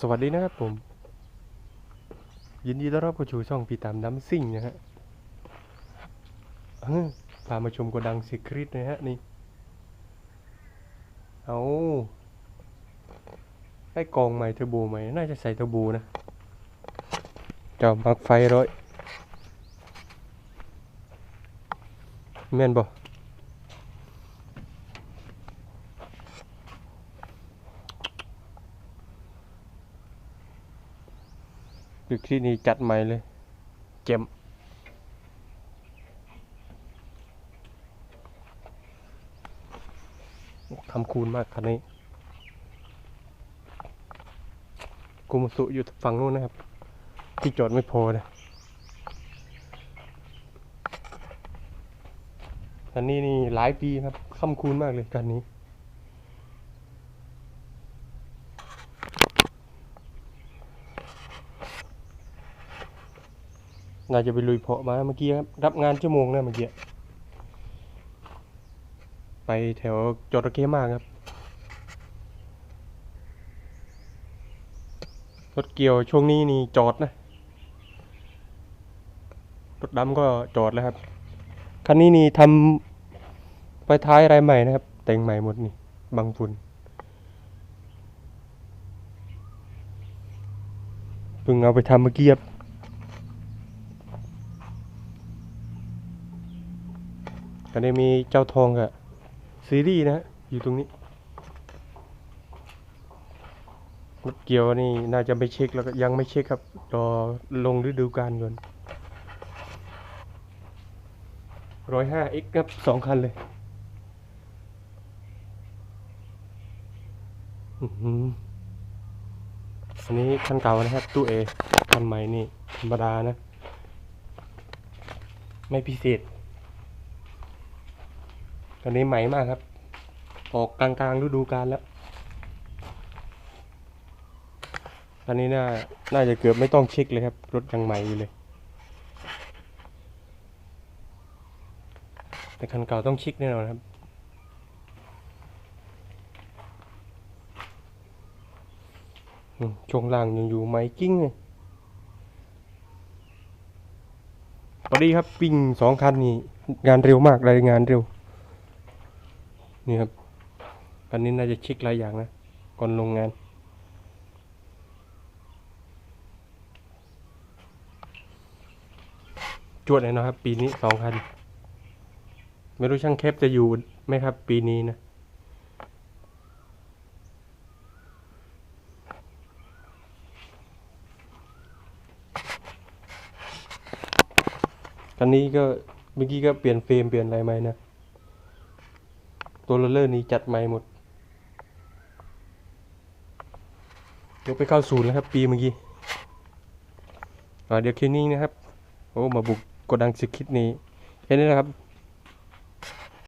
สวัสดีนะครับผม ยินดีต้อนรับเข้าสู่ช่องปีตามน้ำซิ่งนะฮะเฮ้ยพามาชมโกดังซีคริตนะฮะนี่เอาได้กองใหม่เทอร์โบใหม่น่าจะใส่เทอร์โบนะเจ้ามักไฟร้อยแม่นบ่ คือคลินี้จัดใหม่เลย เจ็มทำคูณมากคันนี้กุมสุอยู่ฝั่งนู้นนะครับ ที่จอดไม่พอนะคันนี้นี่หลายปีครับคำคูณมากเลยคันนี้ น่าจะไปลุยเพาะมาเมื่อกี้ครับรับงานชั่วโมงนะเมื่อกี้ไปแถวจอระเข้มากครับรถเกี่ยวช่วงนี้นี่จอดนะรถดำก็จอดแล้วครับคันนี้นี่ทำไฟท้ายอะไรใหม่นะครับ แต่งใหม่หมดนี่บังฝุ่นเพิ่งเอาไปทำเมื่อกี้ครับ อันนี้มีเจ้าทองกับซีรีส์นะฮะอยู่ตรงนี้รถเกียวนี่น่าจะไม่เช็คแล้วก็ยังไม่เช็คครับรอลงฤดูกาลก่อนร้อยห้าเอ็กครับสองคันเลยอื้อหืออันนี้คันเก่านะครับตู้เอคันใหม่นี่ธรรมดานะ ไม่พิเศษ ตอนนี้ใหม่มากครับ ออกกลางกลางๆฤดูกาลแล้ว อันนี้น่า น่าจะเกือบไม่ต้องเช็คเลยครับ รถยังใหม่อยู่เลย แต่คันเก่าต้องเช็คแน่นอนครับช่วงล่างยังอยู่ไหมกิ้งเลยพอดีครับวิ่งสองคันนี่งานเร็วมากรายงานเร็ว นี่ครับอันนี้น่าจะช็คหลายอย่างนะก่อนลงงานจวดเลยนะครับ ปีนี้สองคัน ไม่รู้ช่างแคปจะอยู่ไหมครับ ปีนี้นะ คันนี้ก็เมื่อกี้ก็เปลี่ยนเฟรมเปลี่ยนอะไรไหมนะ ตัวโรลเลอร์นี้จัดใหม่หมดยกไปเข้าศูนย์แล้วครับ ปีเมื่อกี้เดี๋ยวคลิปนี้นะครับ โอ้ มาบุกกดังสคิดนี้แค่นี้นะครับ